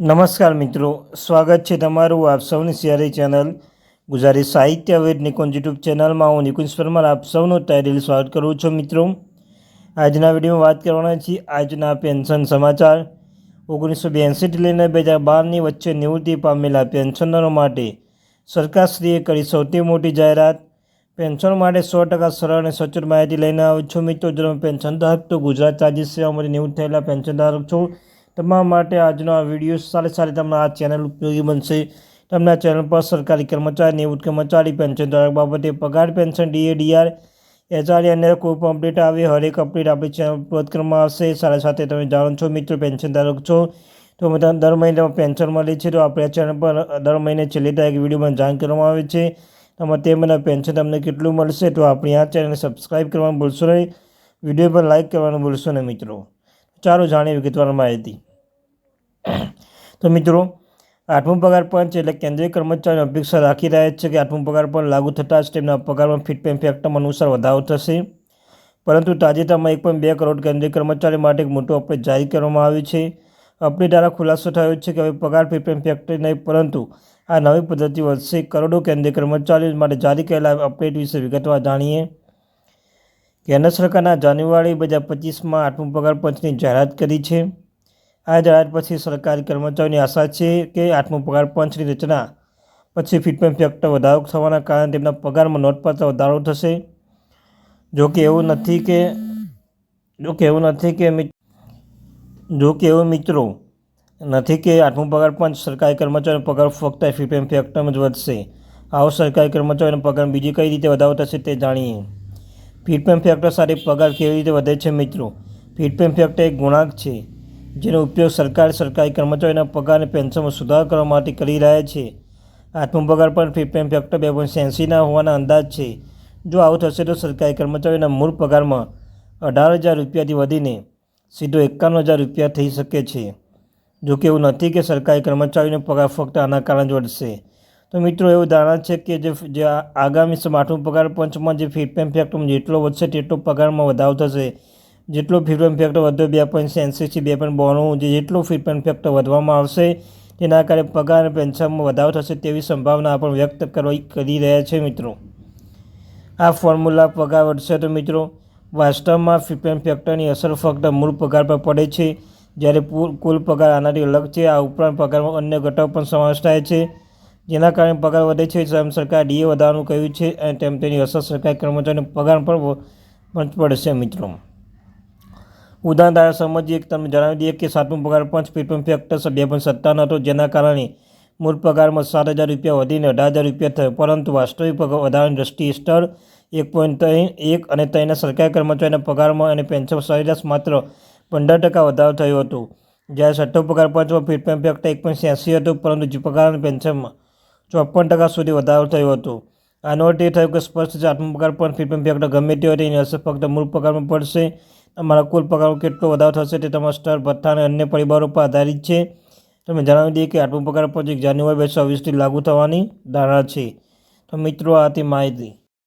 નમસ્કાર મિત્રો, સ્વાગત છે તમારું આપ સૌની સિયારી ચેનલ ગુજરાતી સાહિત્ય વેદ નિકુંજ યુટ્યુબ ચેનલમાં. હું નિકુંજ પરમાર, આપ સૌનું તૈયારી સ્વાગત કરું છું મિત્રો. આજના વિડીયોમાં વાત કરવાના છીએ આજના પેન્શન સમાચાર. ઓગણીસો બ્યાસીથી લઈને બે હજાર બારની વચ્ચે નિવૃત્તિ પામેલા પેન્શનરો માટે સરકારશ્રીએ કરી સૌથી મોટી જાહેરાત. પેન્શન માટે સો ટકા સરળ અને સચોટ માહિતી લઈને આવું છું મિત્રો. જો પેન્શન ધારક તો ગુજરાત રાજ્ય સેવામાંથી નિવૃત્ત થયેલા પેન્શન ધારક છો તમારા માટે આજનો આ વીડિયો સારી સારી તમને આ ચેનલ ઉપયોગી બનશે. તમને આ ચેનલ પર સરકારી કર્મચારી નિવૃત્ત કર્મચારી પેન્શન ધારક બાબતે પગાર પેન્શન ડીએ ડીઆર એચઆરએ અને કોઈ પણ અપડેટ આવે, હરેક અપડેટ આપણી ચેનલ ઉપલબ્ધ કરવામાં આવશે. સાથે સાથે તમે જાણો છો મિત્રો પેન્શન ધારક છો, તો દર મહિને પેન્શન મળે છે. તો આપણે ચેનલ પર દર મહિને છેલ્લી તારીખ વિડીયોમાં જાણ કરવામાં આવે છે. તમે તે મને પેન્શન તમને કેટલું મળશે, તો આપણી આ ચેનલને સબસ્ક્રાઈબ કરવાનું ભૂલશો નહીં. વીડિયો પર લાઇક કરવાનું ભૂલશો નહીં મિત્રો. ચાલો જાણીએ વિગતવાર માહિતી. તો મિત્રો, આઠમું પગાર પંચ એટલે કેન્દ્રીય કર્મચારીઓ અપેક્ષા રાખી રહ્યા છે કે આઠમું પગાર પણ લાગુ થતાં જ તેમના પગારમાં ફિટ પેન ફેક્ટમ અનુસાર વધારો થશે. પરંતુ તાજેતરમાં એક પોઈન્ટ બે કરોડ કેન્દ્રીય કર્મચારી માટે એક મોટું અપડેટ જારી કરવામાં આવ્યું છે. અપડેટ દ્વારા ખુલાસો થયો છે કે હવે પગાર ફિટ પેન ફેક્ટરી નહીં, પરંતુ આ નવી પદ્ધતિ વધશે કરોડો કેન્દ્રીય કર્મચારીઓ માટે જારી કરેલા અપડેટ વિશે વિગતવાર જાણીએ. કેન્દ્ર સરકારના જાન્યુઆરી બે હજાર પચીસમાં આઠમું પગાર પંચની જાહેરાત કરી છે. આ જાહેરાત પછી સરકારી કર્મચારીઓની આશા છે કે આઠમું પગાર પંચની રચના પછી ફિટમેન્ટ ફેક્ટર વધારો થવાના કારણે તેમના પગારમાં નોંધપાત્ર વધારો થશે. જો કે એવું નથી કે, જો કે એવું નથી કે જો કે એવું મિત્રો, નથી કે આઠમું પગાર પંચ સરકારી કર્મચારીનો પગાર ફક્ત ફિટમેન્ટ ફેક્ટરમાં જ વધશે. આવો સરકારી કર્મચારીનો પગાર બીજી કઈ રીતે વધારો થશે તે જાણીએ. ફિટમેન્ટ ફેક્ટર સાથે પગાર કેવી રીતે વધે છે મિત્રો? ફિટમેન્ટ ફેક્ટર એક ગુણાંક છે. જેનો ઉપયોગ સરકાર સરકારી કર્મચારીઓના પગાર અને પેન્શનમાં સુધારો કરવા માટે કરી રહ્યા છે. આઠમો પગાર પણ ફિફ્ટીન ફેક્ટર બે પોઈન્ટ એંસીના હોવાના અંદાજ છે. જો આવું થશે તો સરકારી કર્મચારીઓના મૂળ પગારમાં અઢાર હજાર રૂપિયાથી વધીને સીધો એકાવન હજાર રૂપિયા થઈ શકે છે. જો કે એવું નથી કે સરકારી કર્મચારીઓનો પગાર ફક્ત આના કારણે જ વધશે. તો મિત્રો, એવું ધારણા છે કે જે આગામી આઠમું પગાર પંચમાં જે ફિફ્ટીન ફેક્ટરમાં જેટલો વધશે તેટલો પગારમાં વધારો થશે. જેટલો ફિટમેન્ટ ફેક્ટર વધ્યો બે પોઈન્ટ એંસીથી બે પોઈન્ટ બોણું જે જેટલો ફિટમેન્ટ ફેક્ટર વધવામાં આવશે, તેના કારણે પગાર અને પેન્શનમાં વધારો થશે તેવી સંભાવના પણ વ્યક્ત કરવા કરી રહ્યા છે મિત્રો. આ ફોર્મ્યુલા પગાર વધશે તો મિત્રો, વાસ્તવમાં ફિટમેન્ટ ફેક્ટરની અસર ફક્ત મૂળ પગાર પર પડે છે. જ્યારે કુલ પગાર આનાથી અલગ છે. આ ઉપરાંત પગારમાં અન્ય ઘટકો પણ સમાવેશ થાય છે. જેના કારણે પગાર વધે છે. તેમ સરકાર ડીએ વધારવાનું કહ્યું છે અને તેમ તેની અસર સરકારી કર્મચારીનો પગાર પણ પડશે મિત્રો. ઉદાહરણ દ્વારા સમજીએ તમે જણાવી દઈએ કે સાતમો પગાર પંચ પીપમ ફેક્ટર બે પોઈન્ટ સત્તાવન હતો, જેના કારણે મૂળ પગારમાં સાત હજાર રૂપિયા વધીને અઢાર હજાર રૂપિયા થયો. પરંતુ વાસ્તવિક પગાર વધારાની દ્રષ્ટિએ સ્તર એક પોઈન્ટ ત્રણ એક અને ત્રણના સરકારી કર્મચારીના પગારમાં અને પેન્શન સરેરાશ માત્ર પંદર ટકા વધારો થયો હતો. જ્યારે છઠ્ઠો પગાર પંચમાં પીપમ ફેક્ટર એક પોઈન્ટ છ્યાસી હતું, પરંતુ જે પગાર અને પેન્શનમાં ચોપન ટકા સુધી વધારો થયો હતો. આનો અર્થ એ થયો કે સ્પષ્ટ છે આત્મ પગાર પણ પીપમ ફેક્ટર ગમે તે હોય તેની અસર ફક્ત મૂળ પગારમાં પડશે તમારા કુલ પગારો કેટલો વધારો થશે તે તમારા સ્તર, ભથ્થા અને અન્ય પરિબળો પર આધારિત છે. તમે જણાવી દઈએ કે આઠમું પગાર પ્રોજેક્ટ જાન્યુઆરી બે લાગુ થવાની ધારણા છે. તો મિત્રો, આ હતી માહિતી.